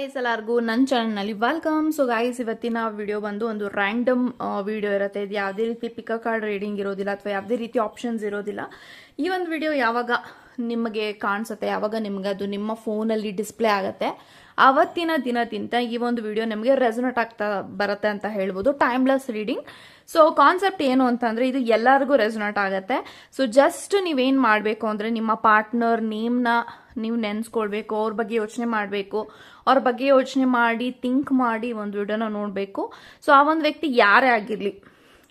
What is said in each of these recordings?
Guys ಎಲ್ಲರಿಗೂ ನನ್ನ ಚಾನಲ್ನಲ್ಲಿ ವೆಲ್ಕಮ್ ಸೊ ಗಾಯಸ್ ಇವತ್ತಿನ ವಿಡಿಯೋ ಬಂದು ಒಂದು ರ್ಯಾಂಡಮ್ ವಿಡಿಯೋ ಇರುತ್ತೆ. ಇದು ಯಾವುದೇ ರೀತಿ ಪಿಕ ಕಾರ್ಡ್ ರೀಡಿಂಗ್ ಇರೋದಿಲ್ಲ ಅಥವಾ ಯಾವುದೇ ರೀತಿ ಆಪ್ಷನ್ಸ್ ಇರೋದಿಲ್ಲ. ಈ ಒಂದು ವಿಡಿಯೋ ಯಾವಾಗ ನಿಮಗೆ ಕಾಣಿಸುತ್ತೆ, ಯಾವಾಗ ನಿಮ್ಗೆ ಅದು ನಿಮ್ಮ ಫೋನಲ್ಲಿ ಡಿಸ್ಪ್ಲೇ ಆಗುತ್ತೆ, ಅವತ್ತಿನ ದಿನದಿಂದ ಈ ಒಂದು ವಿಡಿಯೋ ನಿಮಗೆ ರೆಸೊನೆಟ್ ಆಗ್ತಾ ಬರುತ್ತೆ ಅಂತ ಹೇಳ್ಬೋದು. ಟೈಮ್ಲೆಸ್ ರೀಡಿಂಗ್ ಸೊ ಕಾನ್ಸೆಪ್ಟ್ ಏನು ಅಂತಂದರೆ ಇದು ಎಲ್ಲರಿಗೂ ರೆಸೊನೆಟ್ ಆಗುತ್ತೆ. ಸೊ ಜಸ್ಟ್ ನೀವೇನು ಮಾಡಬೇಕು ಅಂದರೆ ನಿಮ್ಮ ಪಾರ್ಟ್ನರ್ ನೇಮ್ನ ನೀವು ನೆನೆಸ್ಕೊಳ್ಬೇಕು, ಅವ್ರ ಬಗ್ಗೆ ಯೋಚನೆ ಮಾಡಬೇಕು, ಅವ್ರ ಬಗ್ಗೆ ಯೋಚನೆ ಮಾಡಿ ಥಿಂಕ್ ಮಾಡಿ ಒಂದು ವಿಡಿಯೋನ ನೋಡಬೇಕು. ಸೊ ಆ ಒಂದು ವ್ಯಕ್ತಿ ಯಾರೇ ಆಗಿರಲಿ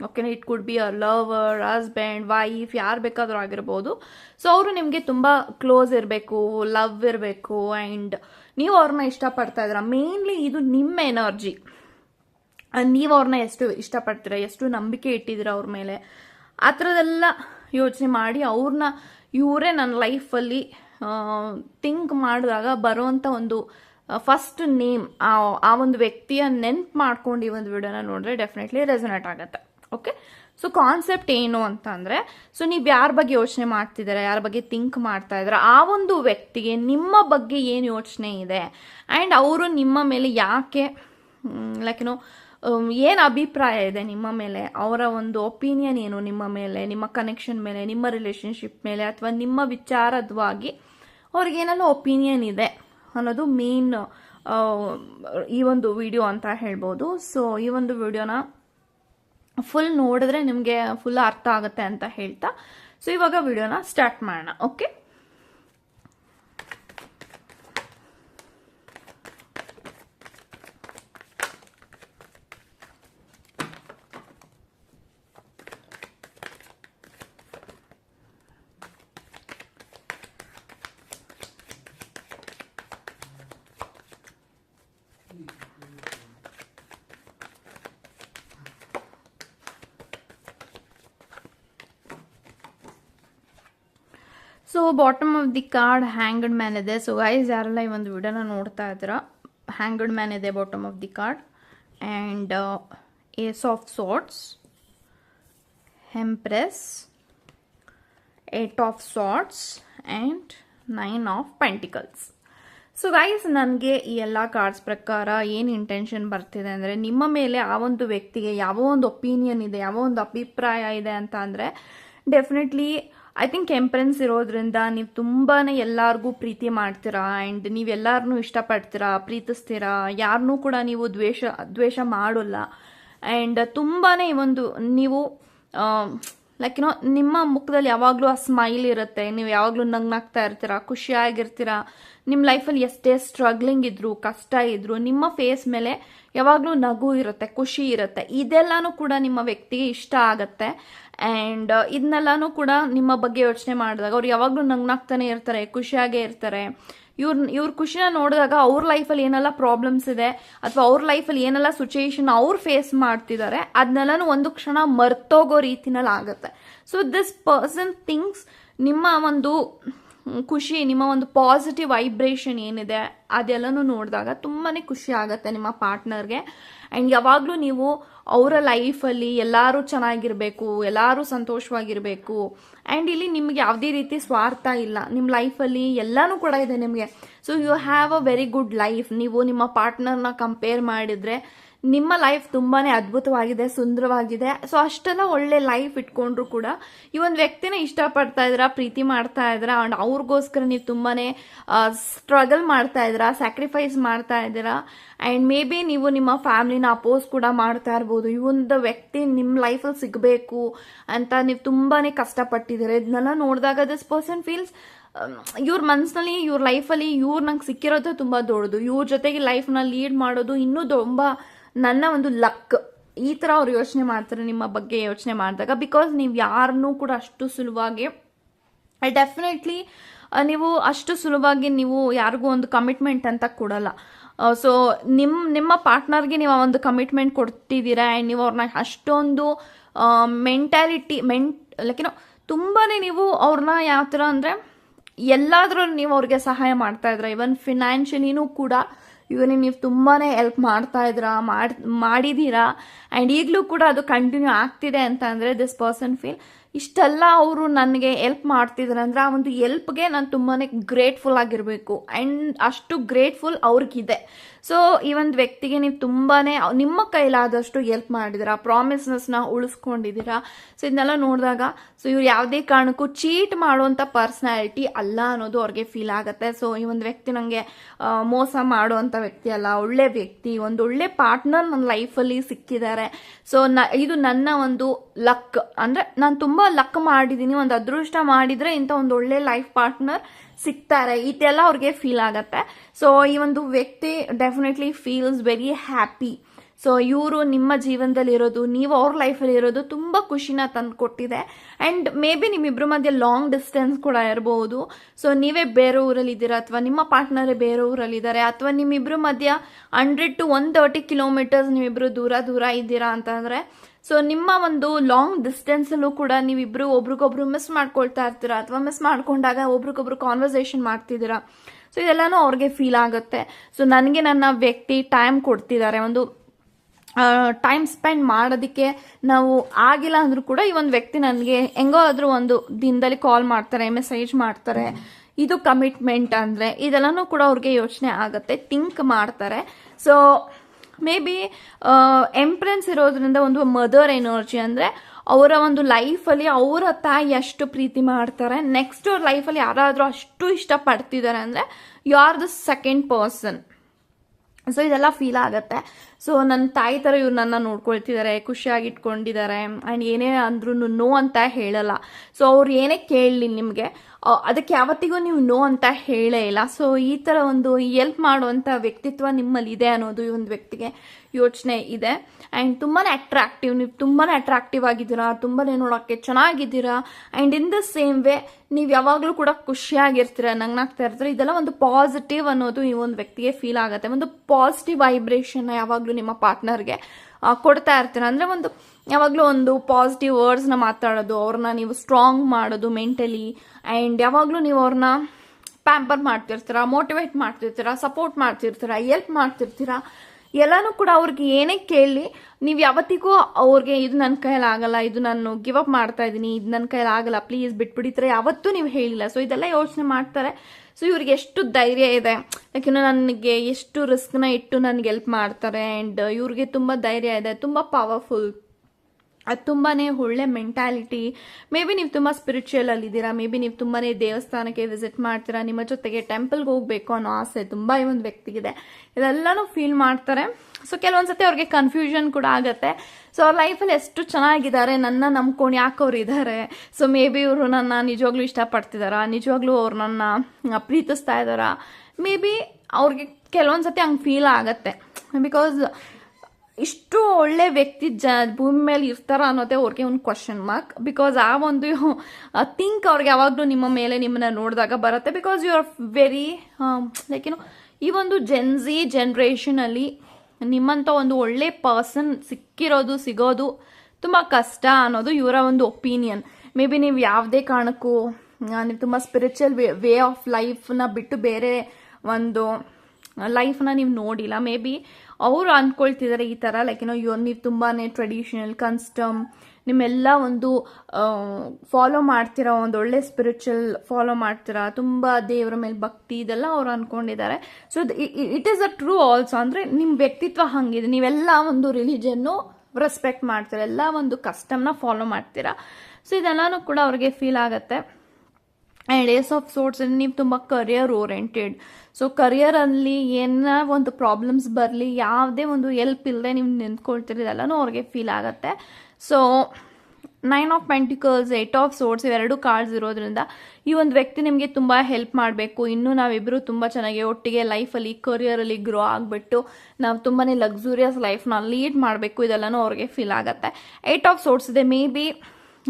ಓಕೆನಾ it could be a lover husband wife ಯಾರು ಬೇಕಾದರೂ ಆಗಿರ್ಬೋದು. ಸೊ ಅವರು ನಿಮಗೆ ತುಂಬ ಕ್ಲೋಸ್ ಇರಬೇಕು ಲವ್ ಇರಬೇಕು ಆ್ಯಂಡ್ ನೀವು ಅವ್ರನ್ನ ಇಷ್ಟಪಡ್ತಾ ಇದ್ದೀರಾ? ಮೇನ್ಲಿ ಇದು ನಿಮ್ಮ ಎನರ್ಜಿ ನೀವು ಅವ್ರನ್ನ ಎಷ್ಟು ಇಷ್ಟಪಡ್ತೀರ? ಎಷ್ಟು ನಂಬಿಕೆ ಇಟ್ಟಿದ್ದೀರಾ ಅವ್ರ ಮೇಲೆ? ಆ ಥರದೆಲ್ಲ ಯೋಚನೆ ಮಾಡಿ ಅವ್ರನ್ನ ಇವರೇ ನನ್ನ ಲೈಫಲ್ಲಿ ಥಿಂಕ್ ಮಾಡಿದಾಗ ಬರುವಂಥ ಒಂದು ಫಸ್ಟ್ ನೇಮ್ ಆ ಒಂದು ವ್ಯಕ್ತಿಯ ನೆನ್ಪು ಮಾಡ್ಕೊಂಡು ಈ ಒಂದು ವಿಡಿಯೋನ ನೋಡಿದ್ರೆ ಡೆಫಿನೆಟ್ಲಿ ರೆಸನೇಟ್ ಆಗುತ್ತೆ. ಓಕೆ ಸೊ ಕಾನ್ಸೆಪ್ಟ್ ಏನು ಅಂತ ಅಂದರೆ ಸೊ ನೀವು ಯಾರ ಬಗ್ಗೆ ಯೋಚನೆ ಮಾಡ್ತಿದ್ದೀರಾ, ಯಾರ ಬಗ್ಗೆ ಥಿಂಕ್ ಮಾಡ್ತಾ ಇದ್ದೀರಾ, ಆ ಒಂದು ವ್ಯಕ್ತಿಗೆ ನಿಮ್ಮ ಬಗ್ಗೆ ಏನು ಯೋಚನೆ ಇದೆ? ಆ್ಯಂಡ್ ಅವರು ನಿಮ್ಮ ಮೇಲೆ ಯಾಕೆ ಲೈಕ್ ನೋ ಏನು ಅಭಿಪ್ರಾಯ ಇದೆ ನಿಮ್ಮ ಮೇಲೆ? ಅವರ ಒಂದು ಒಪಿನಿಯನ್ ಏನು ನಿಮ್ಮ ಮೇಲೆ, ನಿಮ್ಮ ಕನೆಕ್ಷನ್ ಮೇಲೆ, ನಿಮ್ಮ ರಿಲೇಶನ್ಶಿಪ್ ಮೇಲೆ, ಅಥವಾ ನಿಮ್ಮ ವಿಚಾರದವಾಗಿ ಅವ್ರಿಗೇನೆಲ್ಲ ಒಪಿನಿಯನ್ ಇದೆ ಅನ್ನೋದು ಮೇನ್ ಈ ಒಂದು ವಿಡಿಯೋ ಅಂತ ಹೇಳ್ಬೋದು. ಸೊ ಈ ಒಂದು ವಿಡಿಯೋನ ಫುಲ್ ನೋಡಿದ್ರೆ ನಿಮಗೆ ಫುಲ್ ಅರ್ಥ ಆಗುತ್ತೆ ಅಂತ ಹೇಳ್ತಾ. ಸೊ ಇವಾಗ ವಿಡಿಯೋನ ಸ್ಟಾರ್ಟ್ ಮಾಡೋಣ okay so bottom of the card hanged man ಇದೆ. ಸೊ ಗೈಸ್ ಯಾರೆಲ್ಲ ಈ ಒಂದು ವಿಡಿಯೋನ ನೋಡ್ತಾ ಇದ್ರ ಹ್ಯಾಂಗಡ್ ಮ್ಯಾನ್ ಇದೆ bottom of the card and ace of swords empress eight of swords and nine of pentacles so guys ನನಗೆ ಈ ಎಲ್ಲ ಕಾರ್ಡ್ಸ್ ಪ್ರಕಾರ ಏನು ಇಂಟೆನ್ಷನ್ ಬರ್ತಿದೆ ಅಂದರೆ, ನಿಮ್ಮ ಮೇಲೆ ಆ ಒಂದು ವ್ಯಕ್ತಿಗೆ ಯಾವ ಒಂದು ಒಪಿನಿಯನ್ ಇದೆ, ಯಾವ ಒಂದು ಅಭಿಪ್ರಾಯ ಇದೆ ಅಂತ ಅಂದರೆ ಡೆಫಿನೆಟ್ಲಿ ಐ ಥಿಂಕ್ ಎಂಪ್ರೆನ್ಸ್ ಇರೋದ್ರಿಂದ ನೀವು ತುಂಬಾ ಎಲ್ಲರಿಗೂ ಪ್ರೀತಿ ಮಾಡ್ತೀರಾ ಆ್ಯಂಡ್ ನೀವೆಲ್ಲರನ್ನೂ ಇಷ್ಟಪಡ್ತೀರಾ, ಪ್ರೀತಿಸ್ತೀರಾ ಯಾರನ್ನೂ ಕೂಡ ನೀವು ದ್ವೇಷ ದ್ವೇಷ ಮಾಡೋಲ್ಲ. ಆ್ಯಂಡ್ ತುಂಬಾ ಒಂದು, ನೀವು ಲೈಕ್ ಏನೋ ನಿಮ್ಮ ಮುಖದಲ್ಲಿ ಯಾವಾಗಲೂ ಆ ಸ್ಮೈಲ್ ಇರುತ್ತೆ. ನೀವು ಯಾವಾಗಲೂ ನಗ್ನಾಗ್ತಾ ಇರ್ತೀರ, ಖುಷಿಯಾಗಿರ್ತೀರ. ನಿಮ್ಮ ಲೈಫಲ್ಲಿ ಎಷ್ಟೇ ಸ್ಟ್ರಗ್ಲಿಂಗ್ ಇದ್ರು, ಕಷ್ಟ ಇದ್ರು, ನಿಮ್ಮ ಫೇಸ್ ಮೇಲೆ ಯಾವಾಗಲೂ ನಗು ಇರುತ್ತೆ, ಖುಷಿ ಇರುತ್ತೆ. ಇದೆಲ್ಲನೂ ಕೂಡ ನಿಮ್ಮ ವ್ಯಕ್ತಿಗೆ ಇಷ್ಟ ಆಗುತ್ತೆ. ಆ್ಯಂಡ್ ಇದನ್ನೆಲ್ಲನೂ ಕೂಡ ನಿಮ್ಮ ಬಗ್ಗೆ ಯೋಚನೆ ಮಾಡಿದಾಗ ಅವ್ರು ಯಾವಾಗಲೂ ನಗ್ನಾಗ್ತಾನೆ ಇರ್ತಾರೆ, ಖುಷಿಯಾಗೇ ಇರ್ತಾರೆ. ಇವ್ರ ಇವ್ರ ಖುಷಿನ ನೋಡಿದಾಗ ಅವ್ರ ಲೈಫಲ್ಲಿ ಏನೆಲ್ಲ ಪ್ರಾಬ್ಲಮ್ಸ್ ಇದೆ ಅಥವಾ ಅವ್ರ ಲೈಫಲ್ಲಿ ಏನೆಲ್ಲ ಸಿಚುಯೇಷನ್ ಅವ್ರು ಫೇಸ್ ಮಾಡ್ತಿದ್ದಾರೆ ಅದನ್ನೆಲ್ಲನೂ ಒಂದು ಕ್ಷಣ ಮರ್ತೋಗೋ ರೀತಿನಲ್ಲಿ ಆಗುತ್ತೆ ಸೊ ದಿಸ್ ಪರ್ಸನ್ ಥಿಂಗ್ಸ್ ನಿಮ್ಮ ಒಂದು ಖುಷಿ. ನಿಮ್ಮ ಒಂದು ಪಾಸಿಟಿವ್ ವೈಬ್ರೇಷನ್ ಏನಿದೆ, ಅದೆಲ್ಲನೂ ನೋಡಿದಾಗ ತುಂಬಾ ಖುಷಿ ಆಗುತ್ತೆ ನಿಮ್ಮ ಪಾರ್ಟ್ನರ್ಗೆ. ಆ್ಯಂಡ್ ಯಾವಾಗಲೂ ನೀವು ಅವರ ಲೈಫಲ್ಲಿ ಎಲ್ಲರೂ ಚೆನ್ನಾಗಿರಬೇಕು, ಎಲ್ಲರೂ ಸಂತೋಷವಾಗಿರಬೇಕು. ಆ್ಯಂಡ್ ಇಲ್ಲಿ ನಿಮ್ಗೆ ಯಾವುದೇ ರೀತಿ ಸ್ವಾರ್ಥ ಇಲ್ಲ. ನಿಮ್ಮ ಲೈಫಲ್ಲಿ ಎಲ್ಲನೂ ಕೂಡ ಇದೆ ನಿಮಗೆ. So you have a very good life ನೀವು ನಿಮ್ಮ ಪಾರ್ಟ್ನರ್ನ ಕಂಪೇರ್ ಮಾಡಿದರೆ ನಿಮ್ಮ ಲೈಫ್ ತುಂಬಾ ಅದ್ಭುತವಾಗಿದೆ, ಸುಂದರವಾಗಿದೆ. ಸೊ ಅಷ್ಟೆಲ್ಲ ಒಳ್ಳೆ ಲೈಫ್ ಇಟ್ಕೊಂಡ್ರು ಕೂಡ ಈ ಒಂದು ವ್ಯಕ್ತಿನ ಇಷ್ಟಪಡ್ತಾ ಇದ್ದೀರಾ ಪ್ರೀತಿ ಮಾಡ್ತಾ ಇದ್ದೀರಾ ಆ್ಯಂಡ್ ಅವ್ರಿಗೋಸ್ಕರ ನೀವು ತುಂಬಾ ಸ್ಟ್ರಗಲ್ ಮಾಡ್ತಾ ಇದ್ದೀರಾ ಸ್ಯಾಕ್ರಿಫೈಸ್ ಮಾಡ್ತಾ ಇದ್ದೀರಾ ಆ್ಯಂಡ್ ಮೇ ಬಿ ನೀವು ನಿಮ್ಮ ಫ್ಯಾಮಿಲಿನ ಅಪೋಸ್ ಕೂಡ ಮಾಡ್ತಾ ಇರ್ಬೋದು. ಈ ಒಂದು ವ್ಯಕ್ತಿ ನಿಮ್ಮ ಲೈಫಲ್ಲಿ ಸಿಗಬೇಕು ಅಂತ ನೀವು ತುಂಬಾ ಕಷ್ಟಪಟ್ಟಿದ್ದೀರಾ. ಇದನ್ನೆಲ್ಲ ನೋಡಿದಾಗ ದಿಸ್ ಪರ್ಸನ್ ಫೀಲ್ಸ್ ಇವ್ರ ಮನಸ್ಸಿನಲ್ಲಿ ಇವ್ರ ಲೈಫಲ್ಲಿ ಇವ್ರು ನಂಗೆ ಸಿಕ್ಕಿರೋದು ತುಂಬ ದೊಡ್ಡದು. ಇವ್ರ ಜೊತೆಗೆ ಲೈಫ್ನ ಲೀಡ್ ಮಾಡೋದು ಇನ್ನೂ ತುಂಬ ನನ್ನ ಒಂದು ಲಕ್. ಈ ಥರ ಅವ್ರು ಯೋಚನೆ ಮಾಡ್ತಾರೆ, ನಿಮ್ಮ ಬಗ್ಗೆ ಯೋಚನೆ ಮಾಡಿದಾಗ. ಬಿಕಾಸ್ ನೀವು ಯಾರನ್ನೂ ಕೂಡ ಅಷ್ಟು ಸುಲಭವಾಗಿ ಡೆಫಿನೆಟ್ಲಿ ನೀವು ಅಷ್ಟು ಸುಲಭವಾಗಿ ನೀವು ಯಾರಿಗೂ ಒಂದು ಕಮಿಟ್ಮೆಂಟ್ ಅಂತ ಕೊಡಲ್ಲ. ಸೊ ನಿಮ್ಮ ನಿಮ್ಮ ಪಾರ್ಟ್ನರ್ಗೆ ನೀವು ಆ ಒಂದು ಕಮಿಟ್ಮೆಂಟ್ ಕೊಡ್ತಿದ್ದೀರಾ ಆ್ಯಂಡ್ ನೀವು ಅವ್ರನ್ನ ಅಷ್ಟೊಂದು ಮೆಂಟ್ಯಾಲಿಟಿ ಮೆಂಟ್ ಲೈಕ್ ಏನೋ ತುಂಬಾ ನೀವು ಅವ್ರನ್ನ ಯಾವ ಥರ ಅಂದರೆ ಎಲ್ಲಾದ್ರೂ ನೀವು ಅವ್ರಿಗೆ ಸಹಾಯ ಮಾಡ್ತಾ ಇದ್ರ ಇವನ್ ಫಿನಾನ್ಷಿಯಲಿನೂ ಕೂಡ. ಇವನಿಗೆ ನೀವು ತುಂಬಾ ಹೆಲ್ಪ್ ಮಾಡ್ತಾ ಇದ್ದೀರಾ ಮಾಡಿ ಮಾಡಿದ್ದೀರಾ ಆ್ಯಂಡ್ ಈಗಲೂ ಕೂಡ ಅದು ಕಂಟಿನ್ಯೂ ಆಗ್ತಿದೆ ಅಂತ ಅಂದರೆ ದಿಸ್ ಪರ್ಸನ್ ಫೀಲ್ ಇಷ್ಟೆಲ್ಲ ಅವರು ನನಗೆ ಎಲ್ಪ್ ಮಾಡ್ತಿದ್ರು ಅಂದರೆ ಆ ಒಂದು ಹೆಲ್ಪ್ಗೆ ನಾನು ತುಂಬಾ ಗ್ರೇಟ್ಫುಲ್ ಆಗಿರಬೇಕು. ಆ್ಯಂಡ್ ಅಷ್ಟು ಗ್ರೇಟ್ಫುಲ್ ಅವ್ರಿಗಿದೆ. ಸೊ ಈ ಒಂದು ವ್ಯಕ್ತಿಗೆ ನೀವು ತುಂಬಾನೇ, ನಿಮ್ಮ ಕೈಲಾದಷ್ಟು ಹೆಲ್ಪ್ ಮಾಡಿದಿರಾ ಪ್ರಾಮಿಸ್ನೆಸ್ನ ಉಳಿಸ್ಕೊಂಡಿದ್ದೀರಾ. ಸೊ ಇದನ್ನೆಲ್ಲ ನೋಡಿದಾಗ ಸೊ ಇವ್ರು ಯಾವುದೇ ಕಾರಣಕ್ಕೂ ಚೀಟ್ ಮಾಡುವಂಥ ಪರ್ಸ್ನಾಲಿಟಿ ಅಲ್ಲ ಅನ್ನೋದು ಅವ್ರಿಗೆ ಫೀಲ್ ಆಗುತ್ತೆ. ಸೊ ಈ ಒಂದು ವ್ಯಕ್ತಿ ನನಗೆ ಮೋಸ ಮಾಡುವಂಥ ವ್ಯಕ್ತಿ ಅಲ್ಲ, ಒಳ್ಳೆ ವ್ಯಕ್ತಿ, ಒಂದು ಒಳ್ಳೆ ಪಾರ್ಟ್ನರ್ ನನ್ನ ಲೈಫಲ್ಲಿ ಸಿಕ್ಕಿದ್ದಾರೆ. ಸೊ ನ, ಇದು ನನ್ನ ಒಂದು ಲಕ್ ಅಂದರೆ, ನಾನು ತುಂಬ ಲಕ್ ಮಾಡಿದ್ದೀನಿ, ಒಂದು ಅದೃಷ್ಟ ಮಾಡಿದರೆ ಇಂಥ ಒಂದು ಒಳ್ಳೆ ಲೈಫ್ ಪಾರ್ಟ್ನರ್ ಸಿಗ್ತಾರೆ, ಇದೆಲ್ಲ ಅವ್ರಿಗೆ ಫೀಲ್ ಆಗುತ್ತೆ. ಸೊ ಈ ಒಂದು ವ್ಯಕ್ತಿ definitely feels very happy so ಇವರು ನಿಮ್ಮ ಜೀವನದಲ್ಲಿ ಇರೋದು, ನೀವು ಅವ್ರ ಲೈಫಲ್ಲಿ ಇರೋದು ತುಂಬ ಖುಷಿನ ತಂದು ಕೊಟ್ಟಿದೆ. ಆ್ಯಂಡ್ ಮೇ ಬಿ ನಿಮ್ಮಿಬ್ಬರ ಮಧ್ಯೆ ಲಾಂಗ್ ಡಿಸ್ಟೆನ್ಸ್ ಕೂಡ ಇರಬಹುದು ಸೊ ನೀವೇ ಬೇರೆ ಊರಲ್ಲಿ ಇದ್ದೀರಾ ಅಥವಾ ನಿಮ್ಮ ಪಾರ್ಟ್ನರೇ ಬೇರೆ ಊರಲ್ಲಿ ಇದ್ದಾರೆ ಅಥವಾ ನಿಮ್ಮಿಬ್ಬರ ಮಧ್ಯೆ hundred to one thirty kilometres ನೀವಿಬ್ಬರು ದೂರ ದೂರ ಇದ್ದೀರಾ ಅಂತಂದರೆ ಸೊ ನಿಮ್ಮ ಒಂದು ಲಾಂಗ್ ಡಿಸ್ಟೆನ್ಸಲ್ಲೂ ಕೂಡ ನೀವಿಬ್ರು ಒಬ್ರಿಗೊಬ್ರು ಮಿಸ್ ಮಾಡ್ಕೊಳ್ತಾ ಇರ್ತೀರಾ ಅಥವಾ ಮಿಸ್ ಮಾಡ್ಕೊಂಡಾಗ ಒಬ್ರಿಗೊಬ್ರು ಕಾನ್ವರ್ಸೇಷನ್ ಮಾಡ್ತಿದ್ದೀರಾ? ಸೊ ಇದೆಲ್ಲಾನು ಅವ್ರಿಗೆ ಫೀಲ್ ಆಗುತ್ತೆ. ಸೊ ನನಗೆ ನನ್ನ ವ್ಯಕ್ತಿ ಟೈಮ್ ಕೊಡ್ತಿದ್ದಾರೆ. ಒಂದು ಟೈಮ್ ಸ್ಪೆಂಡ್ ಮಾಡೋದಕ್ಕೆ ನಾವು ಆಗಿಲ್ಲ ಅಂದ್ರೂ ಕೂಡ ಈ ಒಂದು ವ್ಯಕ್ತಿ ನನಗೆ ಹೆಂಗೋ ಆದರೂ ಒಂದು ದಿನದಲ್ಲಿ ಕಾಲ್ ಮಾಡ್ತಾರೆ ಮೆಸೇಜ್ ಮಾಡ್ತಾರೆ. ಇದು ಕಮಿಟ್ಮೆಂಟ್ ಅಂದರೆ ಇದೆಲ್ಲನೂ ಕೂಡ ಅವ್ರಿಗೆ ಯೋಚನೆ ಆಗುತ್ತೆ ಥಿಂಕ್ ಮಾಡ್ತಾರೆ. ಸೊ ಮೇ ಬಿ ಎಂಪ್ರೆನ್ಸ್ ಇರೋದ್ರಿಂದ ಒಂದು ಮದರ್ ಎನರ್ಜಿ ಅಂದರೆ ಅವರ ಒಂದು ಲೈಫಲ್ಲಿ ಅವರ ತಾಯಿ ಎಷ್ಟು ಪ್ರೀತಿ ಮಾಡ್ತಾರೆ. ನೆಕ್ಸ್ಟ್ ಅವ್ರ ಲೈಫಲ್ಲಿ ಯಾರಾದರೂ ಅಷ್ಟು ಇಷ್ಟಪಡ್ತಿದ್ದಾರೆ ಅಂದರೆ you are the second person so ಇದೆಲ್ಲ ಫೀಲ್ ಆಗುತ್ತೆ. ಸೊ ನನ್ನ ತಾಯಿ ಥರ ಇವ್ರು ನನ್ನ ನೋಡ್ಕೊಳ್ತಿದ್ದಾರೆ ಖುಷಿಯಾಗಿ ಇಟ್ಕೊಂಡಿದ್ದಾರೆ ಆ್ಯಂಡ್ ಏನೇ ಅಂದ್ರೂ ನೋ ಅಂತ ಹೇಳಲ್ಲ. ಸೊ ಅವ್ರು ಏನೇ ಕೇಳಲಿ ನಿಮಗೆ ಅದಕ್ಕೆ ಯಾವತ್ತಿಗೂ ನೀವು ನೋ ಅಂತ ಹೇಳೇ ಇಲ್ಲ. ಸೊ ಈ ಥರ ಒಂದು ಎಲ್ಪ್ ಮಾಡುವಂಥ ವ್ಯಕ್ತಿತ್ವ ನಿಮ್ಮಲ್ಲಿ ಇದೆ ಅನ್ನೋದು ಈ ಒಂದು ವ್ಯಕ್ತಿಗೆ ಯೋಚನೆ ಇದೆ. ಆ್ಯಂಡ್ ತುಂಬಾ ಅಟ್ರಾಕ್ಟಿವ್ ನೀವು ತುಂಬಾ ಅಟ್ರಾಕ್ಟಿವ್ ಆಗಿದ್ದೀರಾ ತುಂಬಾ ನೋಡೋಕ್ಕೆ ಚೆನ್ನಾಗಿದ್ದೀರಾ. And in the same way ನೀವು ಯಾವಾಗಲೂ ಕೂಡ ಖುಷಿಯಾಗಿರ್ತೀರ, ನಗ್ನಾಗ್ತಾ ಇರ್ತೀರ. ಇದೆಲ್ಲ ಒಂದು ಪಾಸಿಟಿವ್ ಅನ್ನೋದು ಈ ಒಂದು ವ್ಯಕ್ತಿಗೆ ಫೀಲ್ ಆಗುತ್ತೆ. ಒಂದು ಪಾಸಿಟಿವ್ ವೈಬ್ರೇಷನ್ ಯಾವಾಗಲೂ ನಿಮ್ಮ ಪಾರ್ಟ್ನರ್ಗೆ ಕೊಡ್ತಾ ಇರ್ತೀರ ಅಂದರೆ ಒಂದು, ಯಾವಾಗಲೂ ಒಂದು ಪಾಸಿಟಿವ್ ವರ್ಡ್ಸ್ನ ಮಾತಾಡೋದು, ಅವ್ರನ್ನ ನೀವು ಸ್ಟ್ರಾಂಗ್ ಮಾಡೋದು ಮೆಂಟಲಿ ಆ್ಯಂಡ್ ಯಾವಾಗಲೂ ನೀವು ಅವ್ರನ್ನ ಪ್ಯಾಂಪರ್ ಮಾಡ್ತಿರ್ತೀರ ಮೋಟಿವೇಟ್ ಮಾಡ್ತಿರ್ತೀರ ಸಪೋರ್ಟ್ ಮಾಡ್ತಿರ್ತೀರ ಎಲ್ಪ್ ಮಾಡ್ತಿರ್ತೀರ, ಎಲ್ಲನೂ ಕೂಡ ಅವ್ರಿಗೆ ಏನೇ ಕೇಳಿ, ನೀವು ಯಾವತ್ತಿಗೂ ಅವ್ರಿಗೆ ಇದು ನನ್ನ ಕೈಯಲ್ಲಿ ಆಗಲ್ಲ, ಇದು ನಾನು ಗಿವ್ ಅಪ್ ಮಾಡ್ತಾ ಇದ್ದೀನಿ, ಇದು ನನ್ನ ಕೈಯಲ್ಲಿ ಆಗಲ್ಲ ಪ್ಲೀಸ್ ಬಿಟ್ಬಿಡಿತಾರೆ ಯಾವತ್ತೂ ನೀವು ಹೇಳಿಲ್ಲ. ಸೊ ಇದೆಲ್ಲ ಯೋಚನೆ ಮಾಡ್ತಾರೆ. ಸೊ ಇವ್ರಿಗೆ ಎಷ್ಟು ಧೈರ್ಯ ಇದೆ. ಯಾಕೆಂದ್ರೆ ನನಗೆ ಎಷ್ಟು ರಿಸ್ಕ್ನ ಇಟ್ಟು ನನಗೆ ಹೆಲ್ಪ್ ಮಾಡ್ತಾರೆ. ಆ್ಯಂಡ್ ಇವ್ರಿಗೆ ತುಂಬ ಧೈರ್ಯ ಇದೆ. ತುಂಬ ಪವರ್ಫುಲ್ ಅದು ತುಂಬಾ ಒಳ್ಳೆ ಮೆಂಟಾಲಿಟಿ ಮೇ ಬಿ ನೀವು ತುಂಬ ಸ್ಪಿರಿಚುವಲ್ ಅಲ್ಲಿದ್ದೀರಾ ಮೇ ಬಿ ನೀವು ತುಂಬಾ ದೇವಸ್ಥಾನಕ್ಕೆ ವಿಸಿಟ್ ಮಾಡ್ತೀರಾ, ನಿಮ್ಮ ಜೊತೆಗೆ ಟೆಂಪಲ್ಗೆ ಹೋಗಬೇಕು ಅನ್ನೋ ಆಸೆ ತುಂಬ ಈ ಒಂದು ವ್ಯಕ್ತಿಗಿದೆ. ಇದೆಲ್ಲನೂ ಫೀಲ್ ಮಾಡ್ತಾರೆ. ಸೊ ಕೆಲವೊಂದ್ಸತಿ ಅವ್ರಿಗೆ ಕನ್ಫ್ಯೂಷನ್ ಕೂಡ ಆಗುತ್ತೆ. ಸೊ ಅವ್ರ ಲೈಫಲ್ಲಿ ಎಷ್ಟು ಚೆನ್ನಾಗಿದ್ದಾರೆ, ನನ್ನ ನಂಬ್ಕೊಂಡು ಯಾಕೆ ಅವ್ರು ಇದ್ದಾರೆ ಸೊ ಮೇ ಬಿ ಇವರು ನನ್ನ ನಿಜವಾಗ್ಲೂ ಇಷ್ಟಪಡ್ತಿದಾರಾ? ನಿಜವಾಗ್ಲೂ ಅವ್ರು ನನ್ನ ಪ್ರೀತಿಸ್ತಾ ಇದ್ದಾರಾ ಮೇ ಬಿ ಅವ್ರಿಗೆ ಕೆಲವೊಂದ್ಸತಿ ಹಂಗೆ ಫೀಲ್ ಆಗುತ್ತೆ. ಬಿಕಾಸ್ ಇಷ್ಟು ಒಳ್ಳೆ ವ್ಯಕ್ತಿ ಜ, ಭೂಮಿ ಮೇಲೆ ಇರ್ತಾರ ಅನ್ನೋದೇ ಅವ್ರಿಗೆ ಒಂದು ಕ್ವಶನ್ ಮಾರ್ಕ್ ಬಿಕಾಸ್ ಆ ಒಂದು ಥಿಂಕ್ ಅವ್ರಿಗೆ ಯಾವಾಗಲೂ ನಿಮ್ಮ ಮೇಲೆ ನಿಮ್ಮನ್ನ ನೋಡಿದಾಗ ಬರುತ್ತೆ. Because you are very like ಏನು ಈ ಒಂದು ಜೆನ್ಸಿ ಜನ್ರೇಷನಲ್ಲಿ ನಿಮ್ಮಂಥ ಒಂದು ಒಳ್ಳೆ ಪರ್ಸನ್ ಸಿಕ್ಕಿರೋದು, ಸಿಗೋದು ತುಂಬ ಕಷ್ಟ ಅನ್ನೋದು ಇವರ ಒಂದು ಒಪಿನಿಯನ್ ಮೇ ಬಿ ನೀವು ಯಾವುದೇ ಕಾರಣಕ್ಕೂ ನೀವು ತುಂಬ ಸ್ಪಿರಿಚುವಲ್ ವೇ ವೇ ಆಫ್ ಲೈಫ್ನ ಬಿಟ್ಟು ಬೇರೆ ಒಂದು ಲೈಫ್ನ ನೀವು ನೋಡಿಲ್ಲ. ಮೇ ಬಿ ಅವರು ಅಂದ್ಕೊಳ್ತಿದ್ದಾರೆ ಈ ಥರ ಲೈಕ್ ಏನೋ ಯೋ ನೀವು ತುಂಬಾ ಟ್ರೆಡಿಷನಲ್ ಕನ್ಸ್ಟಮ್ ನಿಮ್ಮೆಲ್ಲ ಒಂದು ಫಾಲೋ ಮಾಡ್ತೀರಾ, ಒಂದು ಒಳ್ಳೆ ಸ್ಪಿರಿಚುವಲ್ ಫಾಲೋ ಮಾಡ್ತೀರಾ, ತುಂಬ ದೇವರ ಮೇಲೆ ಭಕ್ತಿ ಇದೆಲ್ಲ ಅವ್ರು ಅಂದ್ಕೊಂಡಿದ್ದಾರೆ so it is a true also ಅಂದರೆ ನಿಮ್ಮ ವ್ಯಕ್ತಿತ್ವ ಹಾಗಿದೆ, ನೀವೆಲ್ಲ ಒಂದು ರಿಲಿಜನ್ನು ರೆಸ್ಪೆಕ್ಟ್ ಮಾಡ್ತೀರಾ, ಎಲ್ಲ ಒಂದು ಕಸ್ಟಮ್ನ ಫಾಲೋ ಮಾಡ್ತೀರಾ. ಸೊ ಇದೆಲ್ಲನೂ ಕೂಡ ಅವ್ರಿಗೆ ಫೀಲ್ ಆಗುತ್ತೆ. ಆ್ಯಂಡ್ ಏಸ್ ಆಫ್ ಸೋರ್ಟ್ಸ್ ನೀವು ತುಂಬ ಕರಿಯರ್ ಓರಿಯೆಂಟೆಡ್ ಸೊ ಕರಿಯರಲ್ಲಿ ಏನೋ ಒಂದು ಪ್ರಾಬ್ಲಮ್ಸ್ ಬರಲಿ, ಯಾವುದೇ ಒಂದು ಎಲ್ಪ್ ಇಲ್ಲದೆ ನೀವು ನಿಂತ್ಕೊಳ್ತಿರೋದೆಲ್ಲನೂ ಅವ್ರಿಗೆ ಫೀಲ್ ಆಗುತ್ತೆ. So nine of pentacles eight of swords ಇವೆರಡು ಕಾರ್ಡ್ಸ್ ಇರೋದ್ರಿಂದ ಈ ಒಂದು ವ್ಯಕ್ತಿ ನಿಮಗೆ ತುಂಬ ಹೆಲ್ಪ್ ಮಾಡಬೇಕು. ಇನ್ನೂ ನಾವಿಬ್ಬರು ತುಂಬ ಚೆನ್ನಾಗಿ ಒಟ್ಟಿಗೆ ಲೈಫಲ್ಲಿ ಕರಿಯರಲ್ಲಿ ಗ್ರೋ ಆಗಿಬಿಟ್ಟು ನಾವು ತುಂಬಾ ಲಕ್ಸುರಿಯಸ್ ಲೈಫ್ನ ಲೀಡ್ ಮಾಡಬೇಕು, ಇದೆಲ್ಲನೂ ಅವ್ರಿಗೆ ಫೀಲ್ ಆಗುತ್ತೆ. ಏಟ್ ಆಫ್ ಸೋರ್ಟ್ಸ್ ಇದೆ ಮೇ ಬಿ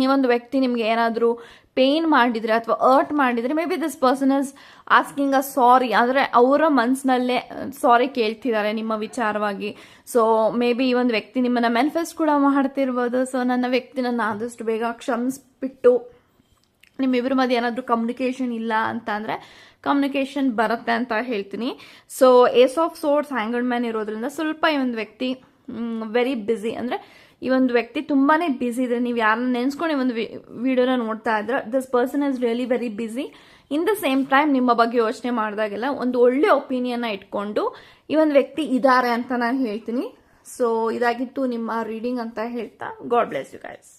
ಒಂದು ವ್ಯಕ್ತಿ ನಿಮಗೆ ಏನಾದರೂ ಪೇನ್ ಮಾಡಿದರೆ ಅಥವಾ ಅರ್ಟ್ ಮಾಡಿದರೆ maybe this person is asking a sorry ಅಂದರೆ ಅವರ ಮನಸ್ಸಿನಲ್ಲೇ ಸಾರಿ ಕೇಳ್ತಿದ್ದಾರೆ ನಿಮ್ಮ ವಿಚಾರವಾಗಿ. ಸೊ ಮೇ ಬಿ ಈ ಒಂದು ವ್ಯಕ್ತಿ ನಿಮ್ಮನ್ನು ಮ್ಯಾನಿಫೆಸ್ಟ್ ಕೂಡ ಮಾಡ್ತಿರ್ಬೋದು. ಸೊ ನನ್ನ ವ್ಯಕ್ತಿ ನನ್ನ ಆದಷ್ಟು ಬೇಗ ಕ್ಷಮಿಸ್ಬಿಟ್ಟು ನಿಮ್ಮಿಬ್ಬರ ಮಧ್ಯೆ ಏನಾದರೂ ಕಮ್ಯುನಿಕೇಷನ್ ಇಲ್ಲ ಅಂತ ಅಂದರೆ ಕಮ್ಯುನಿಕೇಷನ್ ಬರುತ್ತೆ ಅಂತ ಹೇಳ್ತೀನಿ. ಸೊ ಏಸ್ ಆಫ್ ಸೋರ್ಸ್ ಹ್ಯಾಂಗಲ್ ಮ್ಯಾನ್ ಇರೋದ್ರಿಂದ ಸ್ವಲ್ಪ ಈ ಒಂದು ವ್ಯಕ್ತಿ ವೆರಿ ಬ್ಯುಸಿ ಅಂದರೆ ಈ ಒಂದು ವ್ಯಕ್ತಿ ತುಂಬಾನೇ ಬ್ಯುಸಿ ಇದೆ ನೀವು ಯಾರನ್ನ ನೆನೆಸ್ಕೊಂಡು ಈ ಒಂದು ವಿಡಿಯೋನ ನೋಡ್ತಾ ಇದ್ರೆ this person is really very busy in the same time ನಿಮ್ಮ ಬಗ್ಗೆ ಯೋಚನೆ ಮಾಡಿದಾಗೆಲ್ಲ ಒಂದು ಒಳ್ಳೆ ಒಪಿನಿಯನ್ ಇಟ್ಕೊಂಡು ಈ ಒಂದು ವ್ಯಕ್ತಿ ಇದ್ದಾರೆ ಅಂತ ನಾನು ಹೇಳ್ತೀನಿ. ಸೊ ಇದಾಗಿತ್ತು ನಿಮ್ಮ ರೀಡಿಂಗ್ ಅಂತ ಹೇಳ್ತಾ ಗಾಡ್ ಬ್ಲೆಸ್ ಯು ಗೈಸ್